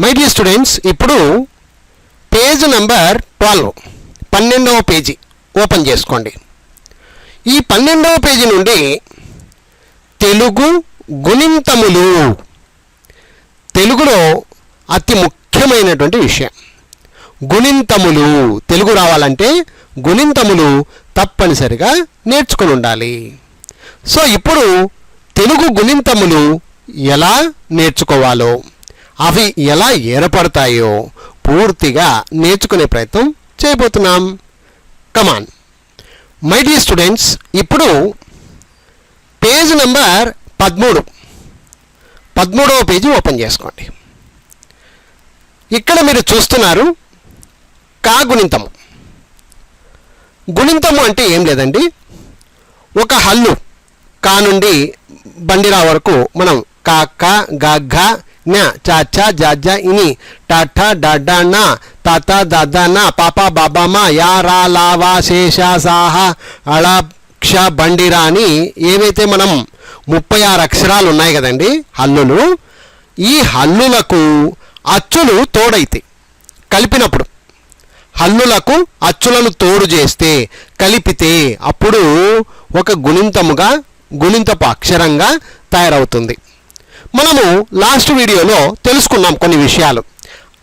My dear students ఇప్పుడు page number twelve పన్నెండవ పేజీ ఓపెన్ చేసుకోండి. ఈ పన్నెండవ పేజీ నుండి తెలుగు గుణింతములు. తెలుగులో అతి ముఖ్యమైనటువంటి విషయం. గుణింతములు. తెలుగు రావాలంటే గుణింతములు తప్పనిసరిగా నేర్చుకుని ఉండాలి. సో ఇప్పుడు తెలుగు గుణింతములు ఎలా నేర్చుకోవాలో. అవి ఎలా ఏర్పడతాయో పూర్తిగా నేర్చుకునే ప్రయత్నం చేయబోతున్నాం. Come on my dear students ఇప్పుడు పేజ్ నెంబర్ పదమూడు. పదమూడవ పేజీ ఓపెన్ చేసుకోండి. ఇక్కడ మీరు చూస్తున్నారు కా గుణింతము గుణింతము అంటే ఏం లేదండి. ఒక హల్లు కా నుండి బండిరా వరకు మనం కా కా గా ఘ చాచా జాజా ఇని టాఠా డాడా నా తాత దాదా నా పాప బాబా మా యారా లావా లా వా శేష క్ష బండిరా అని ఏవైతే మనం ముప్పై ఆరు అక్షరాలు ఉన్నాయి కదండి హల్లులు ఈ హల్లులకు అచ్చులు తోడైతే కలిపినప్పుడు హల్లులకు అచ్చులను తోడు చేస్తే కలిపితే అప్పుడు ఒక గుణింతముగా గుణింతపు అక్షరంగా తయారవుతుంది. మనము లాస్ట్ వీడియోలో తెలుసుకున్నాం కొన్ని విషయాలు.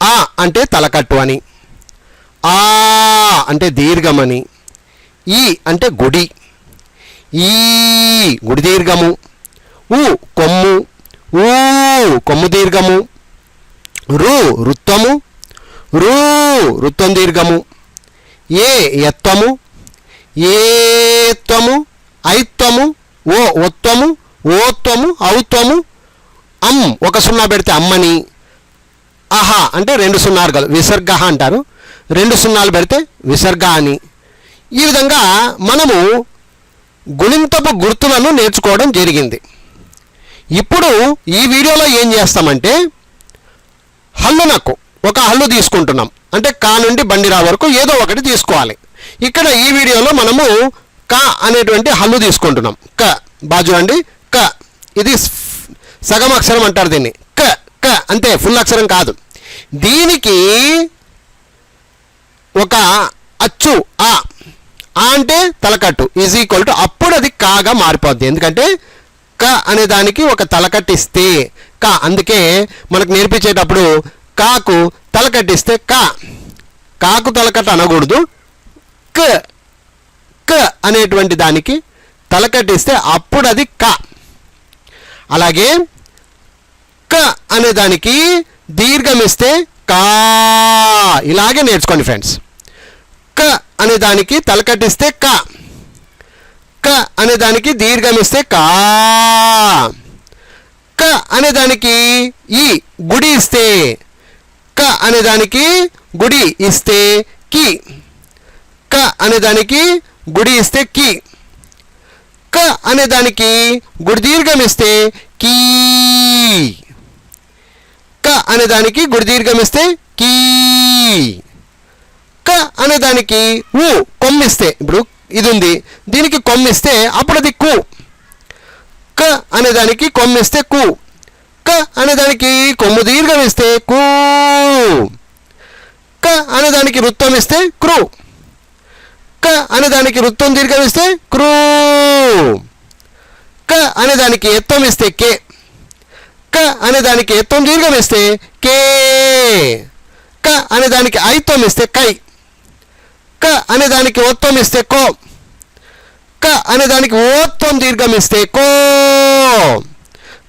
ఆ అంటే తలకట్టు అని. ఆ అంటే దీర్ఘమని. ఈ అంటే గుడి. ఈ గుడి దీర్ఘము. ఊ కొమ్ము. ఊ కొమ్ము దీర్ఘము. రు వృత్తము. రు వృత్తం దీర్ఘము. ఏ ఎత్తము ఏ ఐత్వము ఓ ఒత్వము ఓత్వము ఔత్వము అమ్ ఒక సున్నా పెడితే అమ్మని. అహా అంటే రెండు సున్నాలు కాదు విసర్గ అంటారు. రెండు సున్నాలు పెడితే విసర్గ అని. ఈ విధంగా మనము గుణింతపు గుర్తులను నేర్చుకోవడం జరిగింది. ఇప్పుడు ఈ వీడియోలో ఏం చేస్తామంటే హల్లునకు ఒక హల్లు తీసుకుంటున్నాం. అంటే కా నుండి బండిరా వరకు ఏదో ఒకటి తీసుకోవాలి. ఇక్కడ ఈ వీడియోలో మనము క అనేటువంటి హల్లు తీసుకుంటున్నాం. క బాజు అండి క ఇది సగం అక్షరం అంటారు దీన్ని. క క అంతే ఫుల్ అక్షరం కాదు. దీనికి ఒక అచ్చు ఆ. ఆ అంటే తలకట్టు. ఈజ్ ఈక్వల్ టు అప్పుడు అది కాగా మారిపోద్ది. ఎందుకంటే క అనే దానికి ఒక తలకట్టిస్తే క. అందుకే మనకు నేర్పించేటప్పుడు కాకు తలకట్టిస్తే క. కాకు తలకట్టు అనకూడదు. క క అనేటువంటి దానికి తలకట్టిస్తే అప్పుడు అది క. అలాగే క అనే దానికి దీర్ఘం ఇస్తే కా. ఇలాగే నేర్చుకోండి ఫ్రెండ్స్. క అనే దానికి తలకట్టిస్తే క. క అనే దానికి దీర్ఘం ఇస్తే కా. క అనే దానికి ఈ గుడి ఇస్తే. క అనే దానికి గుడి ఇస్తే కి. క అనే దానికి గుడి ఇస్తే కి. క అనే దానికి గుడి దీర్ఘం ఇస్తే కీ. క అనే దానికి గుడి ఇస్తే కీ. క అనే దానికి ఊ కొమ్మిస్తే. ఇప్పుడు ఇది ఉంది దీనికి కొమ్మిస్తే అప్పుడు అది కు. క అనే దానికి కొమ్మిస్తే కు. క అనే దానికి కొమ్ము దీర్ఘం ఇస్తే కూ. క అనే దానికి వృత్తం ఇస్తే క్రూ. క అనే దానికి వృత్తం దీర్ఘం ఇస్తే క్రూ. క అనే దానికి ఎత్తం ఇస్తే కే. క అనే దానికి ఎత్తం దీర్ఘం ఇస్తే కే. క అనే దానికి ఐత్వం ఇస్తే కై. క అనే దానికి ఒత్వం ఇస్తే కో. క అనే దానికి ఓత్వం దీర్ఘం ఇస్తే కో.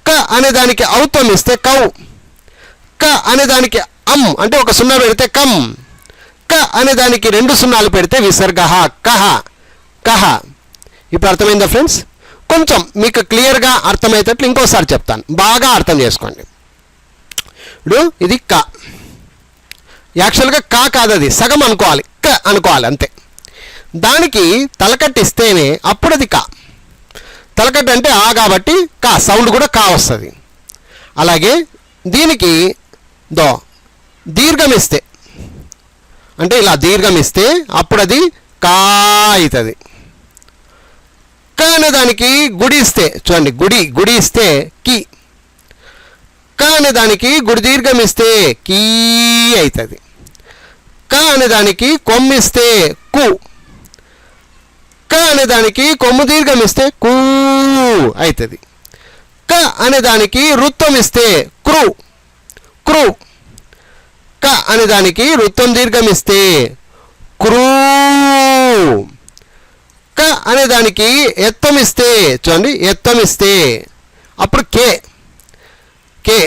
క అనే దానికి ఔత్వం ఇస్తే కౌ. క అనే దానికి అమ్ అంటే ఒక సున్నా పెడితే కమ్ క అనే దానికి రెండు సున్నాలు పెడితే విసర్గ కహ కహ ఇప్పుడు అర్థమైందా ఫ్రెండ్స్? కొంచెం మీకు క్లియర్గా అర్థమయ్యేటట్లు ఇంకోసారి చెప్తాను. బాగా అర్థం చేసుకోండి. ఇప్పుడు ఇది క. యాక్చువల్గా కా కాదు అది. సగం అనుకోవాలి. క అనుకోవాలి అంతే. దానికి తలకట్టిస్తేనే అప్పుడు అది కా. తలకట్ట అంటే ఆ కాబట్టి కా. సౌండ్ కూడా కా వస్తుంది. అలాగే దీనికి దో. దీర్ఘం ఇస్తే. అంటే ఇలా దీర్ఘం ఇస్తే అప్పుడు అది కా అవుతుంది. క అనే దానికి గుడి ఇస్తే చూడండి గుడి గుడి ఇస్తే కి. క అనే దానికి గుడి దీర్ఘం ఇస్తే కీ అవుతుంది క అనే దానికి కొమ్మిస్తే కు. క అనే దానికి కొమ్ము దీర్ఘం ఇస్తే కూ అవుతుంది క అనే దానికి వృత్తం ఇస్తే క్రు. క్రు. క అనే దానికి వృత్తం దీర్ఘం ఇస్తే క్రూ. క అనే దానికి ఎత్తం ఇస్తే చూడండి ఎత్తం ఇస్తే అప్పుడు కే. కే.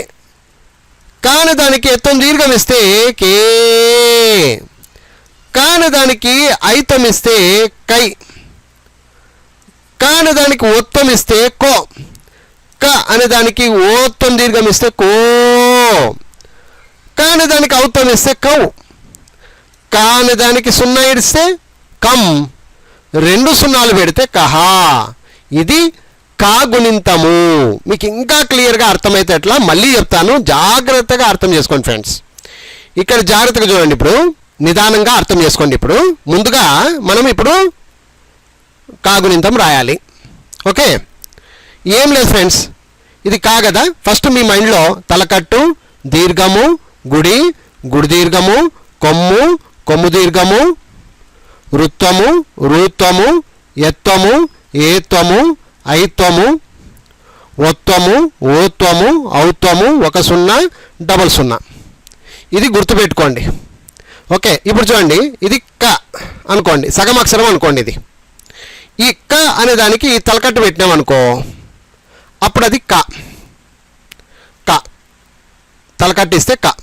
కాని దానికి ఎత్తం దీర్ఘం ఇస్తే కే కాని దానికి ఐతం ఇస్తే కై కాని దానికి ఒత్తం ఇస్తే కో. క అనే దానికి ఓత్తం దీర్ఘం ఇస్తే కో కాని దానికి అవుతం ఇస్తే కౌ కాని దానికి సున్నా ఇడిస్తే కమ్ రెండు సున్నాలు పెడితే కహా. ఇది కా గుణింతము. మీకు ఇంకా క్లియర్గా అర్థమైతే ఎట్లా? మళ్ళీ చెప్తాను. జాగ్రత్తగా అర్థం చేసుకోండి ఫ్రెండ్స్. ఇక్కడ జాగ్రత్తగా చూడండి ఇప్పుడు. నిదానంగా అర్థం చేసుకోండి ఇప్పుడు. ముందుగా మనం ఇప్పుడు కాగుణింతం రాయాలి. ఓకే? ఏం లేదు ఫ్రెండ్స్. ఇది కా కదా? ఫస్ట్ మీ మైండ్లో తలకట్టు దీర్ఘము గుడి గుడి దీర్ఘము కొమ్ము కొమ్ము దీర్ఘము వృత్తము రూత్వము ఎత్వము ఏత్వము ఐత్వము ఒత్వము ఓత్వము ఔత్వము ఒక సున్నా డబల్ సున్నా. ఇది గుర్తుపెట్టుకోండి. ఓకే ఇప్పుడు చూడండి. ఇది క అనుకోండి. సగం అక్షరం అనుకోండి ఇది. ఈ క అనే దానికి ఈ తలకట్టు పెట్టినామనుకో అప్పుడు అది క. క. తలకట్టు ఇస్తే క.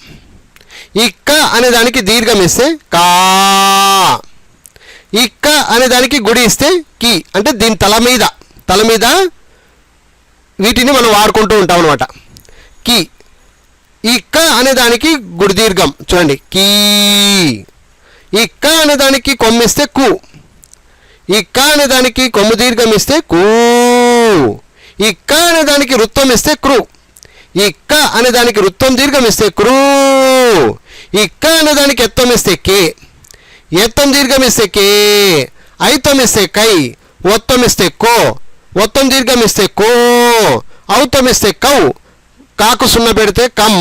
ఈ క అనే దానికి దీర్ఘం ఇస్తే కా. ఇక్క అనే దానికి గుడి ఇస్తే కి అంటే దీని తల మీద తల మీద వీటిని మనం వాడుకుంటూ ఉంటాం అనమాట కి ఇక్క అనే దానికి గుడి దీర్ఘం చూడండి కీ. ఇక్క అనే దానికి కొమ్మిస్తే కు. ఇక్క అనే దానికి కొమ్ము దీర్ఘం ఇస్తే కూ. ఇక్క అనే దానికి వృత్తం ఇస్తే క్రూ ఇక్క అనే దానికి వృత్తం దీర్ఘం ఇస్తే క్రూ ఇక్క అనే దానికి ఎత్తం ఇస్తే కే. ఎత్తం దీర్ఘం ఇస్తే కే ఐతం ఇస్తే కై ఒత్తం ఇస్తే కో ఒత్తం దీర్ఘం ఇస్తే కో ఔతం ఇస్తే కౌ కాకు సున్నా పెడితే కం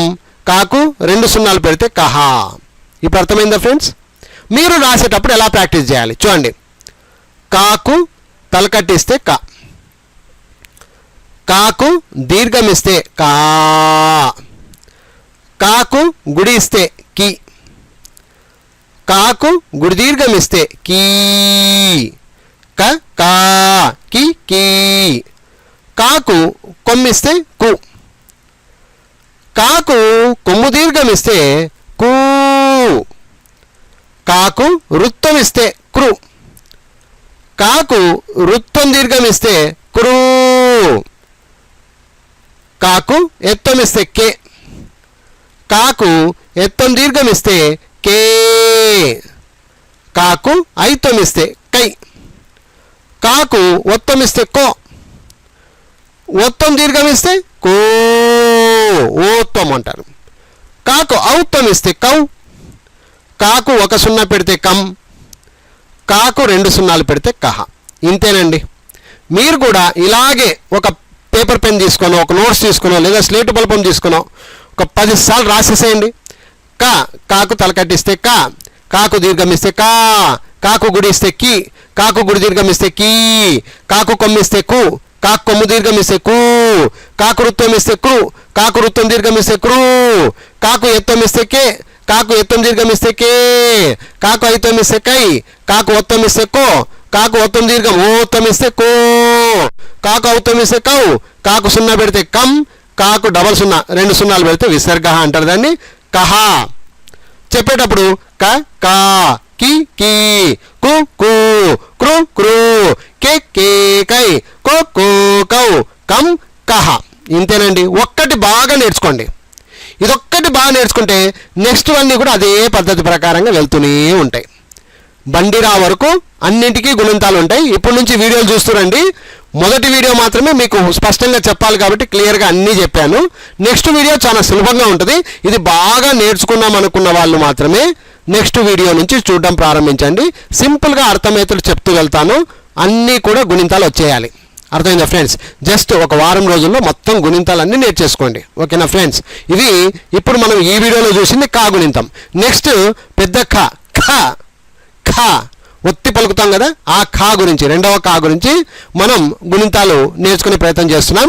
కాకు రెండు సున్నాలు పెడితే కహా. ఇప్పుడు అర్థమైందా ఫ్రెండ్స్? మీరు రాసేటప్పుడు ఎలా ప్రాక్టీస్ చేయాలి? చూడండి. కాకు తలకట్టిస్తే క. కాకు దీర్ఘమిస్తే కా. కాకు గుడి ఇస్తే కాకు గుడిదీర్ఘం ఇస్తే కీ. క కా కి కీ. కాకు కొమ్మిస్తే కు. కాకు కొమ్ము దీర్ఘం ఇస్తే కూ. కాకు వృత్తం ఇస్తే క్రు కాకు వృత్తం దీర్ఘం ఇస్తే క్రూ కాకు ఎత్తం ఇస్తే కే. కాకు ఎత్తం దీర్ఘం ఇస్తే కే. కాకు ఐతమిస్తే కై. కాకు ఒత్తమిస్తే కో. ఒత్తం దీర్ఘం ఇస్తే కో. ఓత్వం అంటారు. కాకు ఔత్తం ఇస్తే కౌ. కాకు ఒక సున్నా పెడితే కం. కాకు రెండు సున్నాలు పెడితే కహ. ఇంతేనండి. మీరు కూడా ఇలాగే ఒక పేపర్ పెన్ తీసుకునో ఒక నోట్స్ తీసుకునో లేదా స్లేట్ బల్పం తీసుకునో ఒక పది సార్లు రాసేసేయండి. కా కాకు తలకట్టిస్తే కా కాకు దీర్ఘమిస్తే కా కాకు గుడిస్తే కి కాకు గుడి దీర్ఘమిస్తే కీ కాకు కొమ్మిస్తే కు కాకు కొమ్ము దీర్ఘమిస్తే కు కాకు వృత్తం ఇస్తే క్రు కాకు వృత్తం దీర్ఘమిస్తే క్రు కాకు ఎత్తం ఇస్తే కే కాకు ఎత్తం దీర్ఘమిస్తే కే కాకు ఐతం ఇస్తే కై కాకు ఒత్తం ఇస్తే కో కాకు ఒత్తం దీర్ఘం ఓత్తం ఇస్తే కో కాకు ఔతం ఇస్తే కౌ కాకు సున్నా పెడితే కం కాకు డబల్ సున్నా రెండు సున్నాలు పెడితే విసర్గ అంటారు దాన్ని. కహా. చెప్పేటప్పుడు క కా కి కి. కు కు క్రు క్రు కే కే కై. కో కో కౌ కం కహ. ఇంతేనండి. ఒక్కటి బాగా నేర్చుకోండి. ఇదొక్కటి బాగా నేర్చుకుంటే నెక్స్ట్ అన్నీ కూడా అదే పద్ధతి ప్రకారంగా వెళ్తూనే ఉంటాయి. బండిరా వరకు అన్నింటికీ గుణింతాలు ఉంటాయి. ఇప్పటి నుంచి వీడియోలు చూస్తురండి మొదటి వీడియో మాత్రమే మీకు స్పష్టంగా చెప్పాలి కాబట్టి క్లియర్గా అన్నీ చెప్పాను. నెక్స్ట్ వీడియో చాలా సులభంగా ఉంటుంది. ఇది బాగా నేర్చుకున్నాం అనుకున్న వాళ్ళు మాత్రమే నెక్స్ట్ వీడియో నుంచి చూడడం ప్రారంభించండి. సింపుల్గా అర్థమయ్యేటట్టు చెప్తూ వెళ్తాను. అన్నీ కూడా గుణింతాలు వచ్చేయాలి. అర్థమైందా ఫ్రెండ్స్ జస్ట్ ఒక వారం రోజుల్లో మొత్తం గుణింతాలన్నీ నేర్చేసుకోండి. ఓకేనా ఫ్రెండ్స్ ఇది ఇప్పుడు మనం ఈ వీడియోలో చూసింది కా గుణింతం. నెక్స్ట్ పెద్ద ఖ ఖ ఖ ఒత్తి పలుకుతాం కదా? ఆ కా గురించి రెండవ కా గురించి మనం గుణింతాలు నేర్చుకునే ప్రయత్నం చేస్తున్నాం.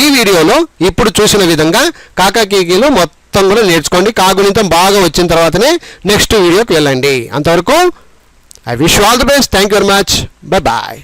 ఈ వీడియోలో ఇప్పుడు చూసిన విధంగా కాకాకీకీలు మొత్తం కూడా నేర్చుకోండి. కా గుణింతం బాగా వచ్చిన తర్వాతనే నెక్స్ట్ వీడియోకి వెళ్ళండి. అంతవరకు I wish all the best thank you very much bye bye